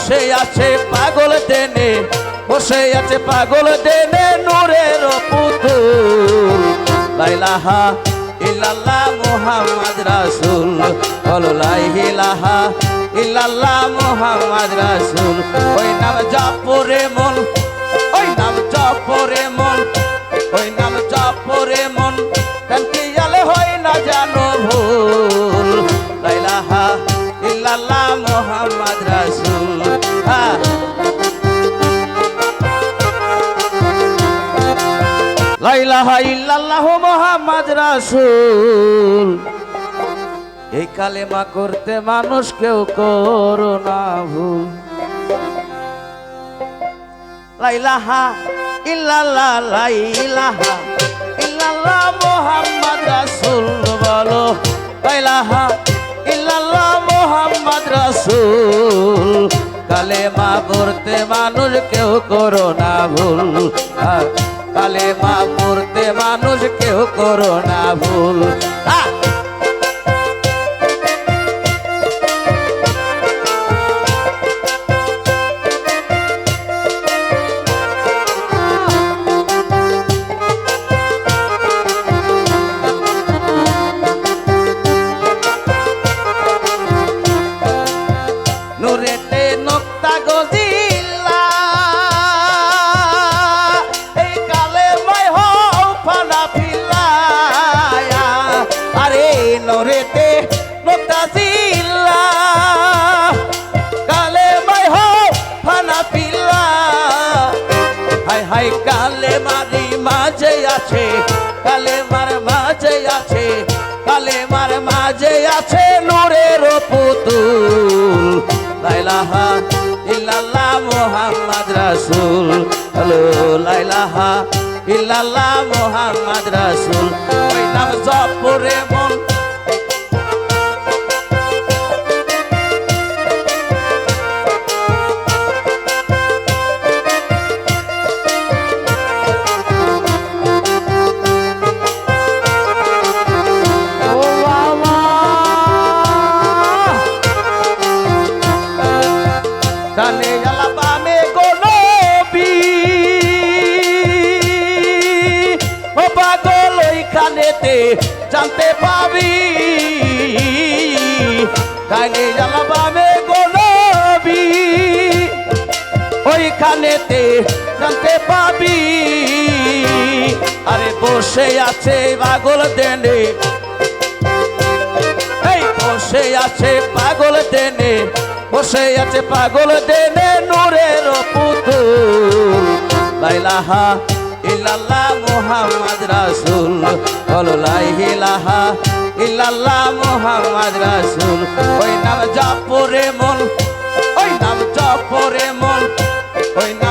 বসে আছে পাগল দেনে বসে আছে পাগল দেনে নূরের পুতুল। লাইলাহা ইল্লাল্লাহ মুহাম্মদ রাসূল বলো লাইলাহা ইল্লাল্লাহ মুহাম্মদ রাসূল। ওই নাম জপরে মন, ওই নাম জপরে মন লাইলাহা ইল্লাল্লাহ মুহাম্মদ রাসূল। এই কালেমা করতে মানুষ কেউ করো না ভুল লাইলাহা ইল্লাল্লাহ লাইলাহা ইল্লাল্লাহ মুহাম্মদ রাসূল বলো। লাইলাহা ইল্লাল্লাহ মুহাম্মদ রাসূল। কালেমা পড়তে মানুষ কেউ করো না ভুল হ্যাঁ, কালেমা পড়তে মানুষ কেউ করো না ভুল। কালে মারি মাঝে আছে, কালে মার মাঝে আছে, কালে মার মাঝে আছে নূরের পুতুল। লাইলাহা ইল্লাল্লাহ মুহাম্মদ রাসূল। হ্যালো, লাইলাহা ইল্লাল্লাহ মুহাম্মদ রাসূল। ওই নাম জপরে মন ওইখানেতে জানতে পাবি। আরে বসে আছে পাগল দেনে। এই বসে আছে পাগল দেনে। বসে আছে পাগল দেনে নূরের পুতুল। লাইলাহা ইল্লাল্লাহ মুহাম্মদ রাসূল। বলো লাইলাহা ইল্লাল্লাহ মুহাম্মদ রাসূল। ওই নাম জপরে মন, ওই নাম জপরে ওই নাম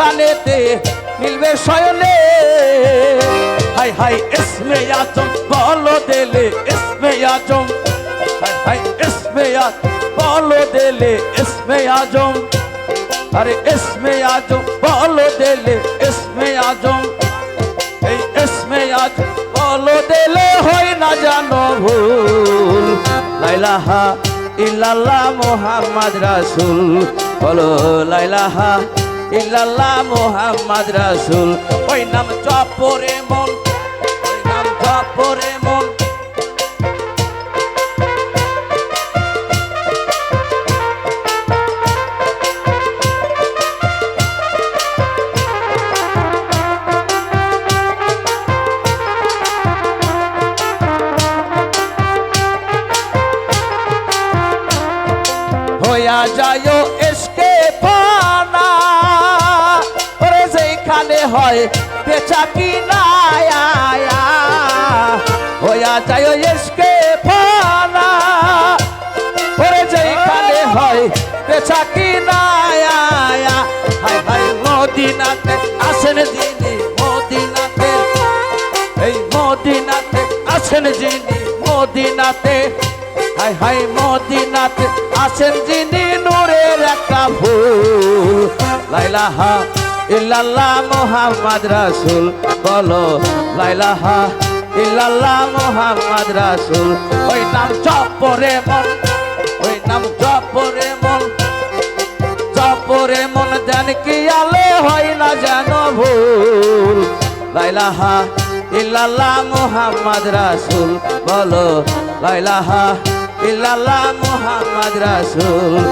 ওইখানেতে মিলবে শয়নে। হাই হাই, ইসমে আজম, বলো দিলে ইসমে আজম। হাই হাই, ইসমে আজম বলো দিলে ইসমে আজম। আরে, ইসমে আজম, বলো দিলে ইসমে আজম। এই ইসমে আজম বলো দিলে হয় না জানো ভুল। লাইলাহা ইল্লাল্লাহ মুহাম্মদ রাসূল। বলো, লাইলাহা ইল্লাল্লাহ মোহাম্মদ রাসুল। ওই নাম চপরে মন ওই নাম চপরে মন। হইয়া যায় হয়, বেচা কিনা হইয়া যায় এসকে পানা ওরে যেখানে হয় কিনা হাই হাই মদিনাতে, আসেন যিনি মদিনাতে। এই মদিনাতে আছেন যিনি মদিনাতে। হাই হাই মদিনাতে আছেন যিনি নূরের একটা ফুল। লাইলাহা ইল্লাল্লাহ মোহাম্মদ রাসূল, বলো লাইলাহা ইল্লাল্লাহ মোহাম্মদ রাসূল। ওই নাম জপরে মন, ওই নাম জপরে মন। জপরে মন জান কি আলে হয় না জানো ভুল। লাইলাহা ইল্লাল্লাহ মুহাম্মদ রাসূল, বলো লাইলাহা ইল্লাল্লাহ মুহাম্মদ রাসূল।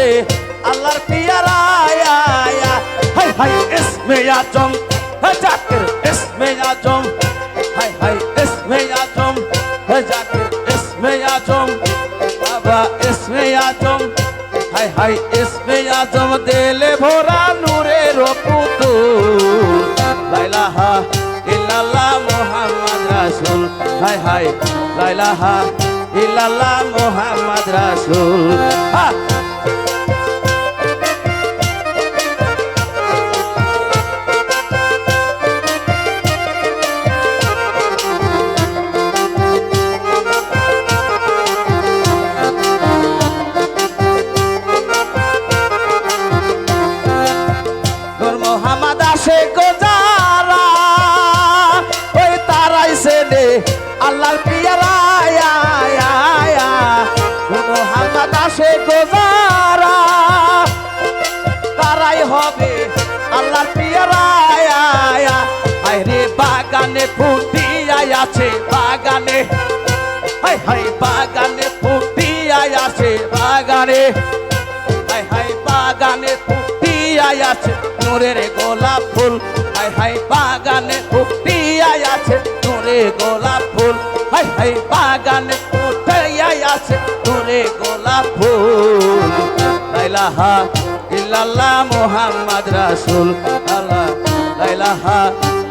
ডাকিতাছে আল্লাহর পিয়ারা হাই হাই ইসমে আজম হে জাকির ইসমে আজম হাই হাই ইসমে আজম হে জাকির ইসমে আজম বাবা ইসমে আজম হাই হাই ইসমে আজম দেলে ভরা নূরের পুতুল লাইলাহা ইল্লাল্লাহ মুহাম্মদ রাসূল হাই হাই লাইলাহা ইল্লাল্লাহ মুহাম্মদ রাসূল হা বাগানে ফুটিয়া আছে বাগানে। হাই হাই, বাগানে ফুটিয়া আছে বাগানে। হাই হাই, বাগানে ফুটিয়াই আছে নূরের গোলাপ ফুল। হাই হাই, বাগানে ফুটিয়াই আছে নূরে গোলাপ ফুল। হাই হাই, বাগানে ফুটিয়াই আছে নূরে গোলাপ ফুল। লাইলাহা ইল্লাল্লাহ মুহাম্মদ রাসূল। আল্লাহ, লাইলাহা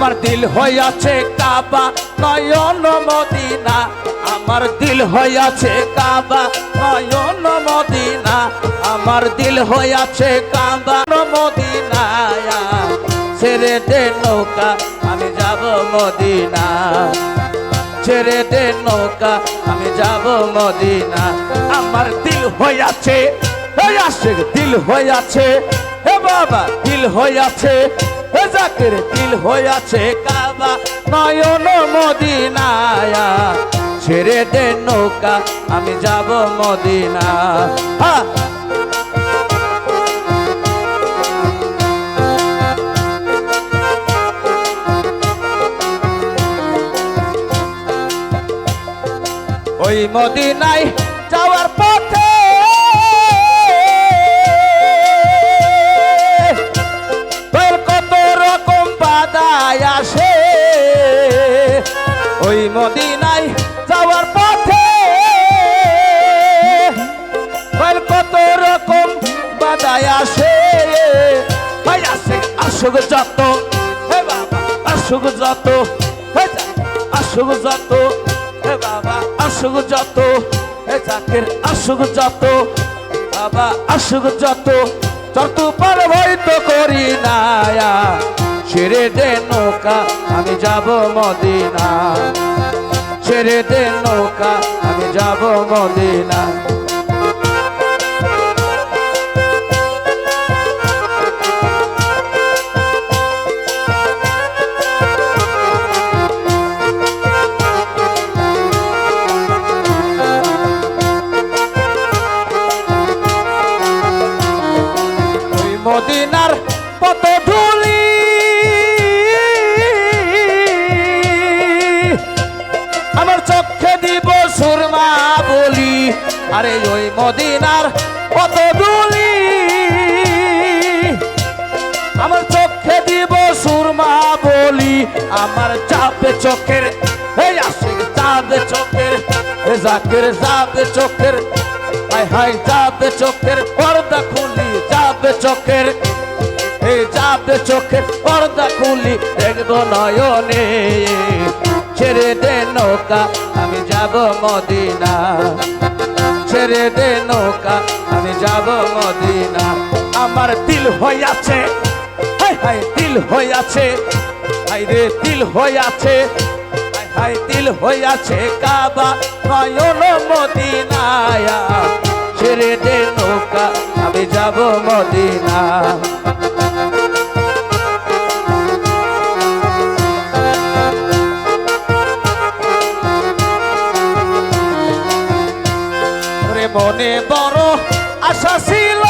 আমার দিল হইয়াছে কাবা, নয়ন মদিনা। আমার দিল হইয়াছে কাবা, নয়ন মদিনা। আমার দিল হইয়াছে কাবা মদিনা ছেড়ে দে নৌকা, আমি যাব মদিনা। ছেড়ে দে নৌকা, আমি যাব মদিনা। আমার দিল হইয়াছে হইয়াছে, দিল হইয়াছে। হে বাবা, দিল হইয়াছে। জাকির দিল হইয়াছে কাবা, নয়ন মদিনায়া। ছেড়ে দে নৌকা, আমি যাব মদিনা হ্যাঁ ওই মদিনায় আসুক যত হে বাবা আসুক যত হে আসুক যত হে বাবা আসুক যত হে জাকের আসুক যত বাবা আসুক যত যত পার হয়তো করি নায়া ছেড়ে দে নৌকা, আমি যাব মদিনা ছেড়ে দে নৌকা, আমি যাব মদিনা আরে ওই মদিনার কত ধুলি আমার চোখে দিব সুরমা বলি, আমার চাপে চোখের, এই আসে চাপে চোখের জাকের চাপে চোখের, হাই হাই চাপে চোখের, পর্দা খুলি চাপে চোখের, এই চাপে চোখের পর্দা খুলি, দেখব নয়নে, ছেড়ে দে নৌকা, আমি যাব মদিনা। ছেড়ে দে নৌকা, আমি যাব মদিনা। আমার দিল হইয়াছে হাই হাই দিল হইয়াছে হাই রে দিল হইয়াছে হাই হাই দিল হইয়াছে কাবা, নয়ন মদিনায়া ছেড়ে দে নৌকা, আমি যাব মদিনা। মনে বড় আশা ছিল।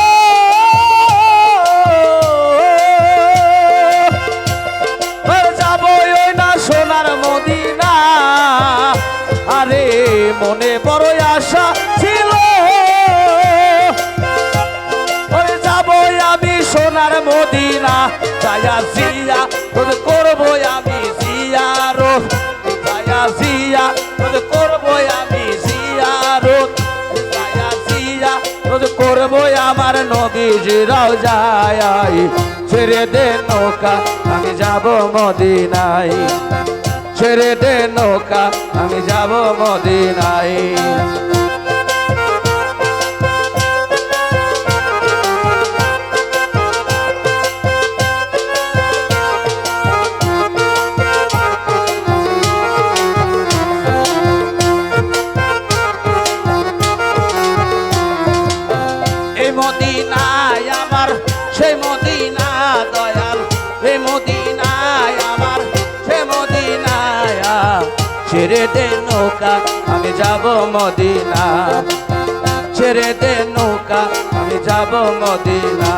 ওই না সোনার মদিনা। আরে, মনে বড় আশা ছিল। ওরে যাব আমি সোনার মদিনা। জিয়া তোর করব আমি জিয়ারত যায়া জিয়া করব আমার নবীজিরাও যায় ছেড়ে দে নৌকা, আমি যাব মদিনাই ছেড়ে দে নৌকা, আমি যাব মদিনায়। মদিনায় আমার মদিনা দয়াল। মদিনায় আমার সে মদিনায় ছেড়ে দে নৌকা, আমি যাব মদিনা ছেড়ে দে নৌকা, আমি যাব মদিনা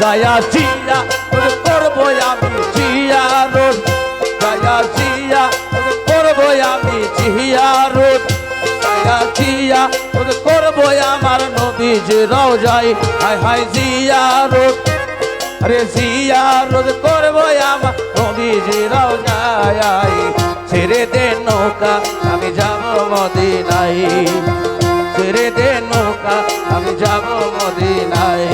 যায়া জিয়া, তোর করব আমি জিয়া রোড যায়া জিয়া, তোর করব আমি জিয়া রোড জিয়া জিয়া, তোর করব আমার নবীজ রওজাই হাই হাই জিয়া রোড আরে জিয়া রোদ করব আমার নবীজ রওজাই ছেড়ে দে নৌকা, আমি যাব মদিনাই ছেড়ে দে নৌকা, আমি যাব মদিনাই